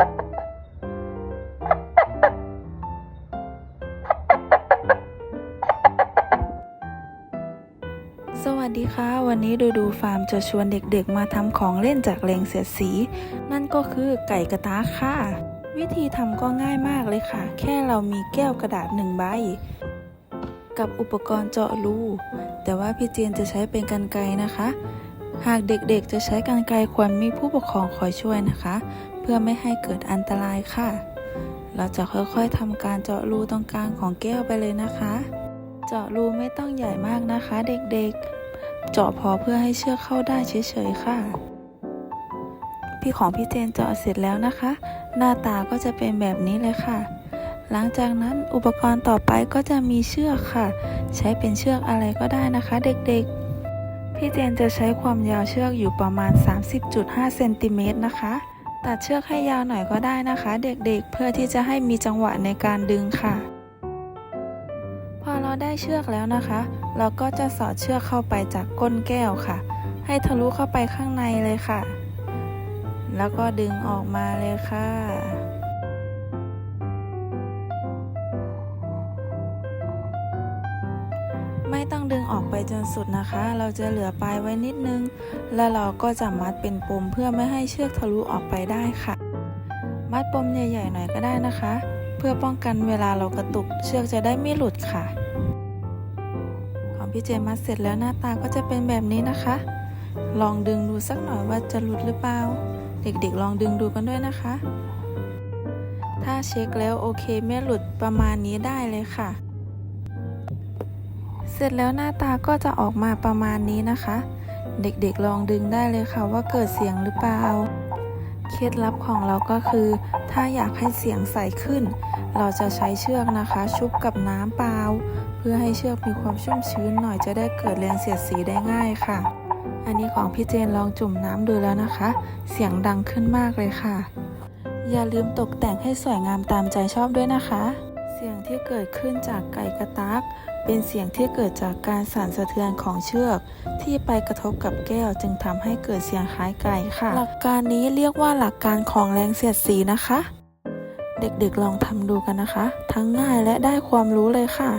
สวัสดีค่ะ วันนี้ดูดูฟาร์มจะชวนเด็กๆมาทำของเล่นจากแรงเสียดสี นั่นก็คือไก่กระตาค่ะ วิธีทำก็ง่ายมากเลยค่ะ แค่เรามีแก้วกระดาษหนึ่งใบ กับอุปกรณ์เจาะรู แต่ว่าพี่เจนจะใช้เป็นกันไกนะคะ หากเด็กๆจะใช้กันไกรควรมีผู้ปกครองคอยช่วยนะคะ เพื่อไม่ให้เกิดอันตรายค่ะ เราจะค่อยๆทำการเจาะรูตรงกลางของแก้วไปเลยนะคะ เจาะรูไม่ต้องใหญ่มากนะคะ เด็กๆ เจาะพอเพื่อให้เชือกเข้าได้เฉยๆค่ะ พี่ของพี่เจนเจาะเสร็จแล้วนะคะ หน้าตาก็จะเป็นแบบนี้เลยค่ะ หลังจากนั้นอุปกรณ์ต่อไปก็จะมีเชือกค่ะ ใช้เป็นเชือกอะไรก็ได้นะคะ เด็กๆ พี่เจนจะใช้ความยาวเชือกอยู่ประมาณ 30.5เซนติเมตรนะคะ ตัดเชือกให้ยาวหน่อยก็ได้นะคะ เด็กๆ เพื่อที่จะให้มีจังหวะในการดึงค่ะ พอเราได้เชือกแล้วนะคะ เราก็จะสอดเชือกเข้าไปจากก้นแก้วค่ะ ให้ทะลุเข้าไปข้างในเลยค่ะ แล้วก็ดึงออกมาเลยค่ะ ไม่ต้องดึงออกไปจนสุดนะคะ เราจะเหลือปลายไว้นิดนึง แล้วเราก็จะมัดเป็นปมเพื่อไม่ให้เชือกทะลุออกไปได้ค่ะ มัดปมใหญ่ๆหน่อยก็ได้นะคะ เพื่อป้องกันเวลาเรากระตุกเชือกจะได้ไม่หลุดค่ะ ของพี่เจมัดเสร็จแล้วหน้าตาก็จะเป็นแบบนี้นะคะ ลองดึงดูสักหน่อยว่าจะหลุดหรือเปล่า เด็กๆ ลองดึงดูกันด้วยนะคะ ถ้าเช็คแล้วโอเคไม่หลุดประมาณนี้ได้เลยค่ะ สร็จแล้วหน้าตาก็จะออกมาประมาณนี้นะคะ เด็กๆลองดึงได้เลยค่ะว่าเกิดเสียงหรือเปล่า เคล็ดลับของเราก็คือ ถ้าอยากให้เสียงใสขึ้น เราจะใช้เชือกนะคะ ชุบกับน้ำเปล่าเพื่อให้เชือกมีความชุ่มชื้นหน่อยจะได้เกิดแรงเสียดสีได้ง่ายค่ะ อันนี้ของพี่เจนลองจุ่มน้ำดูแล้วนะคะ เสียงดังขึ้นมากเลยค่ะ อย่าลืมตกแต่งให้สวยงามตามใจชอบด้วยนะคะ เสียงที่เกิดขึ้นจากไก่กระตาก เป็นเสียงที่เกิดจากการสั่นสะเทือนของเชือก ที่ไปกระทบกับแก้วจึงทำให้เกิดเสียงคล้ายไก่ค่ะ หลักการนี้เรียกว่าหลักการของแรงเสียดสีนะคะ เด็กๆลองทำดูกันนะคะ ทั้งง่ายและได้ความรู้เลยค่ะ